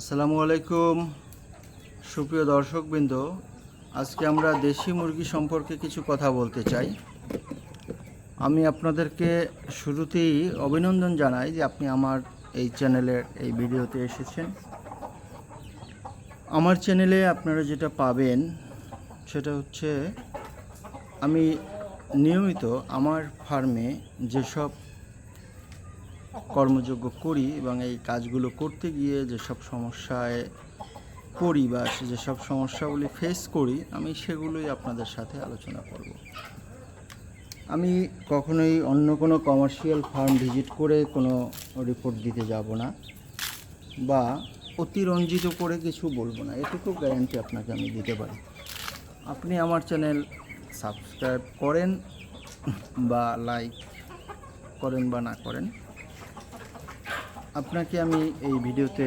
আসসালামু আলাইকুম। সুপ্রিয় দর্শকবৃন্দ, আজকে আমরা দেশি মুরগি সম্পর্কে কিছু কথা বলতে চাই। আমি আপনাদেরকে শুরুতেই অভিনন্দন জানাই যে আপনি আমার এই চ্যানেলের এই ভিডিওতে এসেছেন। আমার চ্যানেলে আপনারা যেটা পাবেন, সেটা হচ্ছে আমি নিয়মিত আমার ফার্মে যেসব কর্মযোগ্য করি এবং এই কাজগুলো করতে গিয়ে যেসব সমস্যায় পড়ি বা যেসব সমস্যাগুলি ফেস করি, আমি সেগুলোই আপনাদের সাথে আলোচনা করব। আমি কখনোই অন্য কোনো কমার্শিয়াল ফার্ম ভিজিট করে কোনো রিপোর্ট দিতে যাব না বা অতিরঞ্জিত করে কিছু বলব না। এটুকু গ্যারান্টি আপনাকে আমি দিতে পারি। আপনি আমার চ্যানেল সাবস্ক্রাইব করেন বা লাইক করেন বা না করেন। আপনাকে আমি এই ভিডিওতে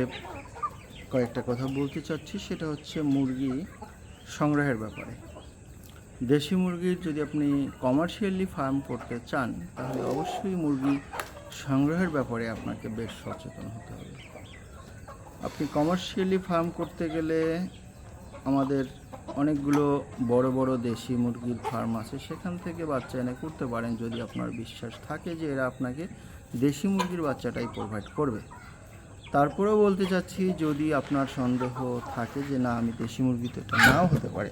কয়েকটা কথা বলতে চাচ্ছি। সেটা হচ্ছে মুরগি সংগ্রহের ব্যাপারে। দেশি মুরগির যদি আপনি কমার্শিয়ালি ফার্ম করতে চান, তাহলে অবশ্যই মুরগি সংগ্রহের ব্যাপারে আপনাকে বেশ সচেতন হতে হবে। আপনি কমার্শিয়ালি ফার্ম করতে গেলে আমাদের অনেকগুলো বড় বড় দেশি মুরগির ফার্ম আছে। সেখান থেকে বাচ্চা এনে করতে পারেন যদি আপনার বিশ্বাস থাকে যে এরা আপনাকে দেশি মুরগির বাচ্চাটাই প্রোভাইড করবে। তারপরেও বলতে চাচ্ছি, যদি আপনার সন্দেহ থাকে যে না, আমি দেশি মুরগি তো এটা নাও হতে পারে,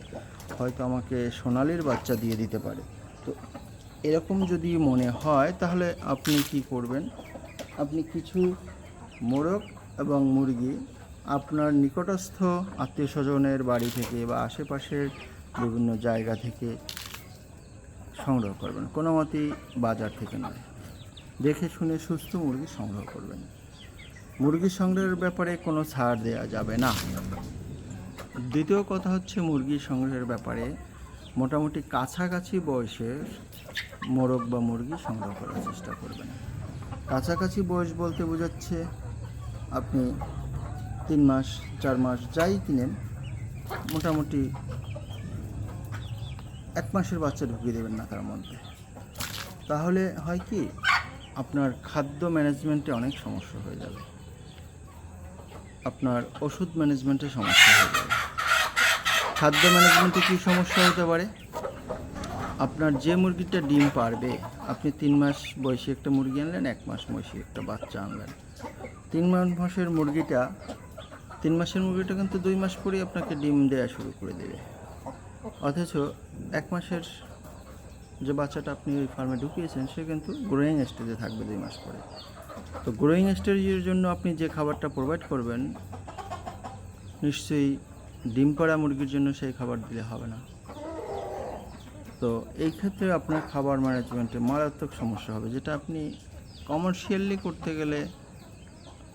হয়তো আমাকে সোনালির বাচ্চা দিয়ে দিতে পারে। তো এরকম যদি মনে হয়, তাহলে আপনি কি করবেন? আপনি কিছু মোরগ এবং মুরগি আপনার নিকটস্থ আত্মীয় স্বজনের বাড়ি থেকে বা আশেপাশের বিভিন্ন জায়গা থেকে সংগ্রহ করবেন। কোনো মতেই বাজার থেকে নয়। দেখে শুনে সুস্থ মুরগি সংগ্রহ করবেন। মুরগি সংগ্রহের ব্যাপারে কোনো ছাড় দেওয়া যাবে না। দ্বিতীয় কথা হচ্ছে মুরগি সংগ্রহের ব্যাপারে মোটামুটি কাছাকাছি বয়সের মোরগ বা মুরগি সংগ্রহ করার চেষ্টা করবেন। কাছাকাছি বয়স বলতে বোঝাচ্ছে আপনি তিন মাস, চার মাস যাই কিনেন, মোটামুটি এক মাসের বাচ্চা ঢুকিয়ে দেবেন না তার মধ্যে। তাহলে হয় কি আপনার খাদ্য ম্যানেজমেন্টে অনেক সমস্যা হয়ে যাবে। আপনার ওষুধ ম্যানেজমেন্টে সমস্যা হয়ে যাবে। খাদ্য ম্যানেজমেন্টে কী সমস্যা হতে পারে? আপনার যে মুরগিটা ডিম পারবে, আপনি তিন মাস বয়সী একটা মুরগি আনলেন, এক মাস বয়সী একটা বাচ্চা আনলেন। তিন মাস মাসের মুরগিটা, তিন মাসের মুরগিটা কিন্তু দুই মাস পরেই আপনাকে ডিম দেওয়া শুরু করে দেবে। অথচ এক মাসের যে বাচ্চাটা আপনি ওই ফার্মে ঢুকিয়েছেন, সে কিন্তু গ্রোয়িং স্টেজে থাকবে দুই মাস পরে। তো গ্রোয়িং স্টেজের জন্য আপনি যে খাবারটা প্রোভাইড করবেন, নিশ্চয়ই ডিম পাড়া মুরগির জন্য সেই খাবার দিলে হবে না। তো এই ক্ষেত্রে আপনার খাবার ম্যানেজমেন্টে মারাত্মক সমস্যা হবে, যেটা আপনি কমার্শিয়ালি করতে গেলে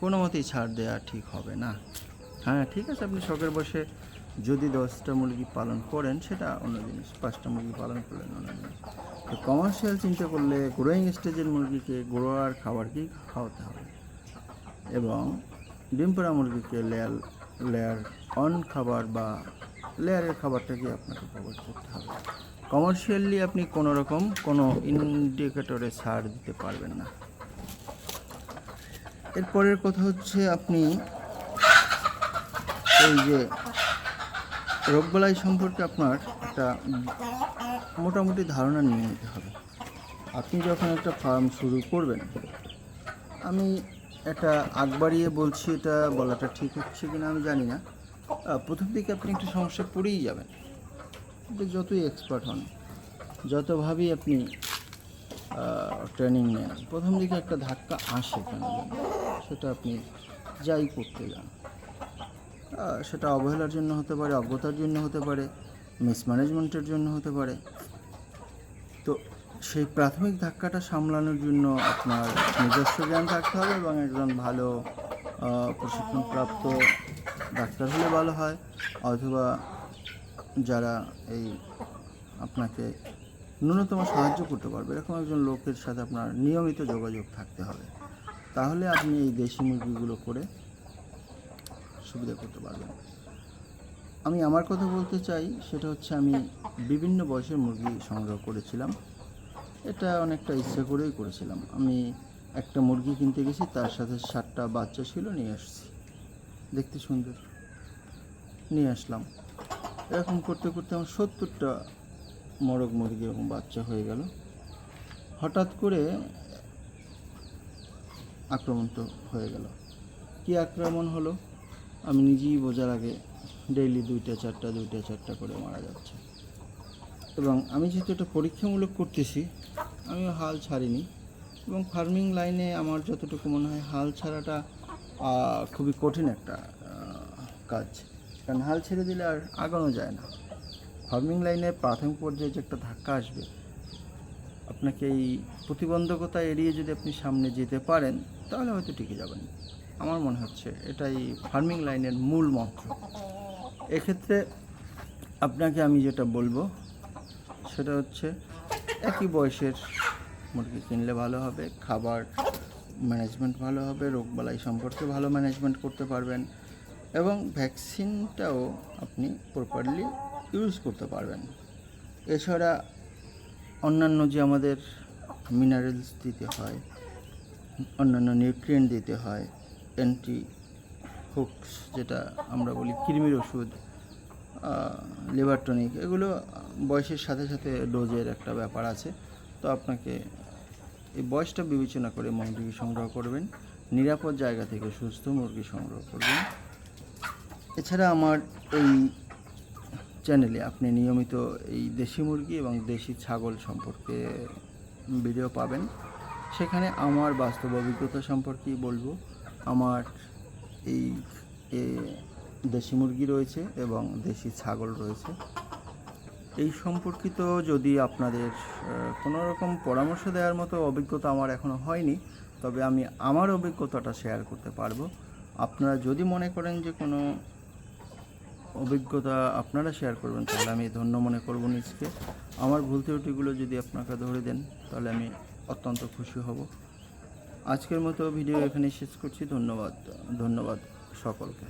কোনো মতেই ছাড় দেওয়া ঠিক হবে না। হ্যাঁ ঠিক আছে, আপনি শখের বসে যদি দশটা মুরগি পালন করেন, সেটা অন্য জিনিস। পাঁচটা মুরগি পালন করলেন অন্য জিনিস। তো কমার্শিয়াল চিন্তা করলে গ্রোয়িং স্টেজের মুরগিকে গ্রোয়ার খাবারকেই খাওয়াতে হবে। এবং ডিম পাড়া মুরগিকে লেয়ার লেয়ার অন খাবার বা লেয়ারের খাবারটাকে আপনাকে প্রোভাইড করতে হবে। কমার্শিয়ালি আপনি কোনো রকম কোনো ইন্ডিকেটরে ছাড় দিতে পারবেন না। এরপরের কথা হচ্ছে আপনি এই যে রোগবালাই সম্পর্কে আপনার একটা মোটামুটি ধারণা নিয়ে নিতে হবে। আপনি যখন একটা ফার্ম শুরু করবেন, আমি এটা আগ বাড়িয়ে বলছি, এটা বলাটা ঠিক হচ্ছে কিনা আমি জানি না। প্রথম দিকে আপনি একটা সমস্যা পড়েই যাবেন। যতই এক্সপার্ট হন যতভাবেই আপনি ট্রেনিং নেন, প্রথম দিকে একটা ধাক্কা আসে কেন সেটা আপনি যাই করতে যান। সেটা অবহেলার জন্য হতে পারে, অজ্ঞতার জন্য হতে পারে মিসম্যানেজমেন্টের জন্য হতে পারে। তো সেই প্রাথমিক ধাক্কাটা সামলানোর জন্য আপনার নিজস্ব জ্ঞান থাকতে হবে এবং একজন ভালো প্রশিক্ষণপ্রাপ্ত ডাক্তার হলে ভালো হয়। অথবা যারা এই আপনাকে ন্যূনতম সাহায্য করতে পারবে, এরকম একজন লোকের সাথে আপনার নিয়মিত যোগাযোগ থাকতে হবে। তাহলে আপনি এই দেশি মুরগিগুলো করে সুবিধা করতে পারবেন। আমি আমার কথা বলতে চাই, সেটা হচ্ছে আমি বিভিন্ন বয়সের মুরগি সংগ্রহ করেছিলাম। এটা অনেকটা ইচ্ছা করেই করেছিলাম। আমি একটা মুরগি কিনতে গেছি, তার সাথে সাতটা বাচ্চা ছিল, নিয়ে আসছি। দেখতে সুন্দর। নিয়ে আসলাম। এরকম করতে করতে আমার সত্তরটা মরগ মুরগি এরকম বাচ্চা হয়ে গেল। হঠাৎ করে আক্রমণ তো হয়ে গেল। কি আক্রমণ হলো? আমি নিজেই বোঝার আগে ডেইলি দুইটা, চারটা দুইটা, চারটা করে মারা যাচ্ছে। এবং আমি যেহেতু এটা পরীক্ষামূলক করতেছি, আমিও হাল ছাড়িনি। এবং ফার্মিং লাইনে আমার যতটুকু মনে হয় হাল ছাড়াটা খুবই কঠিন একটা কাজ। কারণ হাল ছেড়ে দিলে আর আগানো যায় না। ফার্মিং লাইনে প্রাথমিক পর্যায়ে যে একটা ধাক্কা আসবে, আপনাকে এই প্রতিবন্ধকতা এড়িয়ে যদি আপনি সামনে যেতে পারেন, তাহলে হয়তো টিকে যাবেন। আমার মনে হচ্ছে এটাই ফার্মিং লাইনের মূল মন্ত্র। এক্ষেত্রে আপনাকে আমি যেটা বলব, সেটা হচ্ছে একই বয়সের মুরগি কিনলে ভালো হবে, খাবার ম্যানেজমেন্ট ভালো হবে, রোগবালাই সম্পর্কে ভালো ম্যানেজমেন্ট করতে পারবেন এবং ভ্যাকসিনটাও আপনি প্রপারলি ইউজ করতে পারবেন। এছাড়া অন্যান্য যে আমাদের মিনারেলস দিতে হয়, অন্যান্য নিউট্রিয়েন্ট দিতে হয় অ্যান্টি হুকস যেটা আমরা বলি কৃমির ওষুধ লিভার টনিক এগুলো বয়সের সাথে সাথে ডোজের একটা ব্যাপার আছে। তো আপনাকে এই বয়সটা বিবেচনা করে মুরগি সংগ্রহ করবেন, নিরাপদ জায়গা থেকে সুস্থ মুরগি সংগ্রহ করবেন। এছাড়া আমার এই চ্যানেলে আপনি নিয়মিত এই দেশি মুরগি এবং দেশি ছাগল সম্পর্কে ভিডিও পাবেন। সেখানে আমার বাস্তব অভিজ্ঞতা সম্পর্কেই বলব। আমার এই দেশি মুরগি রয়েছে এবং দেশি ছাগল রয়েছে। এই সম্পর্কিত যদি আপনাদের কোনো রকম পরামর্শ দেওয়ার মতো অভিজ্ঞতা আমার এখনও হয়নি, তবে আমি আমার অভিজ্ঞতাটা শেয়ার করতে পারব। আপনারা যদি মনে করেন যে কোনো অভিজ্ঞতা আপনারা শেয়ার করবেন, তাহলে আমি ধন্য মনে করব নিজকে। আমার ভুল ত্রুটিগুলো যদি আপনাকে ধরে দেন, তাহলে আমি অত্যন্ত খুশি হব। আজকের মতো ভিডিও এখানে শেষ করছি। ধন্যবাদ ধন্যবাদ সকলকে।